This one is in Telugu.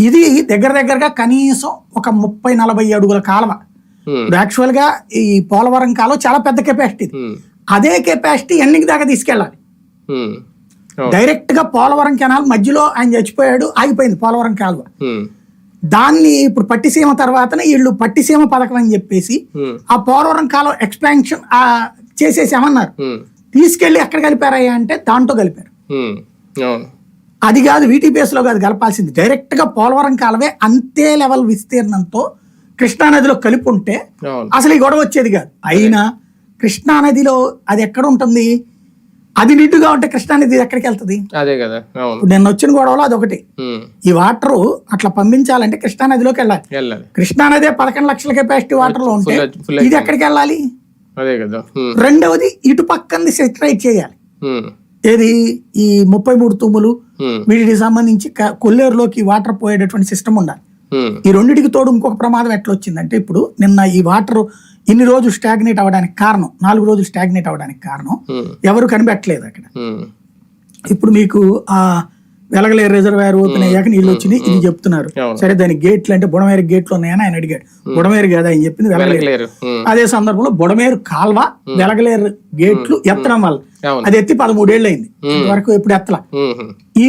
ఇది దగ్గర దగ్గరగా కనీసం ఒక ముప్పై నలభై అడుగుల కాలువ. యాక్చువల్గా ఈ పోలవరం కాలువ చాలా పెద్ద కెపాసిటీ ఉమ్, అదే కెపాసిటీ ఎండింగ్ దాకా తీసుకెళ్ళాలి? ఉమ్, అవును. డైరెక్ట్గా పోలవరం కెనాల్ మధ్యలో ఆయన చచ్చిపోయాడు ఆగిపోయింది పోలవరం కాలువ. దాన్ని ఇప్పుడు పట్టిసీమ తర్వాతనే వీళ్ళు పట్టిసీమ పథకం అని చెప్పేసి ఆ పోలవరం కాలువ ఎక్స్పాన్షన్ ఆ చేసేసామన్నారు. తీసుకెళ్ళి ఎక్కడ కలిపారయ్యా అంటే దాంట్లో కలిపారు. అవును అది కాదు VTPS లో కాదు కలపాల్సింది. డైరెక్ట్గా పోలవరం కాలవే అంతే లెవెల్ విస్తీర్ణంతో కృష్ణానదిలో కలిపి ఉంటే అసలు ఈ గొడవ వచ్చేది కాదు. అయినా కృష్ణానదిలో అది ఎక్కడ ఉంటుంది? అది నిండుగా ఉంటే కృష్ణానది ఎక్కడికి వెళ్తుంది? అదే కదా నిన్న వచ్చిన గొడవలో అదొకటి. ఉమ్, ఈ వాటర్ అట్లా పంపించాలంటే కృష్ణానదిలోకి వెళ్ళాలి. కృష్ణానదే పదకొండు లక్షల కెపాసిటీ వాటర్లో ఉంటే ఇది ఎక్కడికి వెళ్ళాలి? అదే కదా రెండవది ఇటు పక్కన సెటరైట్ చేయాలి. ఏది? ఈ ముప్పై మూడు తుమ్ములు వీటికి సంబంధించి కొల్లేరులోకి వాటర్ పోయేటటువంటి సిస్టమ్ ఉండాలి. ఈ రెండిటికి తోడు ఇంకొక ప్రమాదం ఎట్లా వచ్చిందంటే ఇప్పుడు నిన్న ఈ వాటర్ ఇన్ని రోజులు స్టాగ్నేట్ అవ్వడానికి కారణం నాలుగు రోజులు స్టాగ్నేట్ అవ్వడానికి కారణం ఎవరు కనిపెట్టలేదు అక్కడ. ఇప్పుడు మీకు ఆ వెలగలేరు రిజర్వాయర్ ఓపెన్ అయ్యాక నీళ్ళు వచ్చినాయి ఇది చెప్తున్నారు. సరే దాని గేట్లు అంటే బుడమేరు గేట్లు ఉన్నాయని ఆయన అడిగాడు. బుడమేరు కదా ఆయన చెప్పింది వెలగలేరు. అదే సందర్భంలో బుడమేరు కాల్వ వెలగలేరు గేట్లు ఎత్తడం వల్ల. అది ఎత్తి పదమూడేళ్ళు అయింది వరకు ఎప్పుడు ఎత్తల? ఈ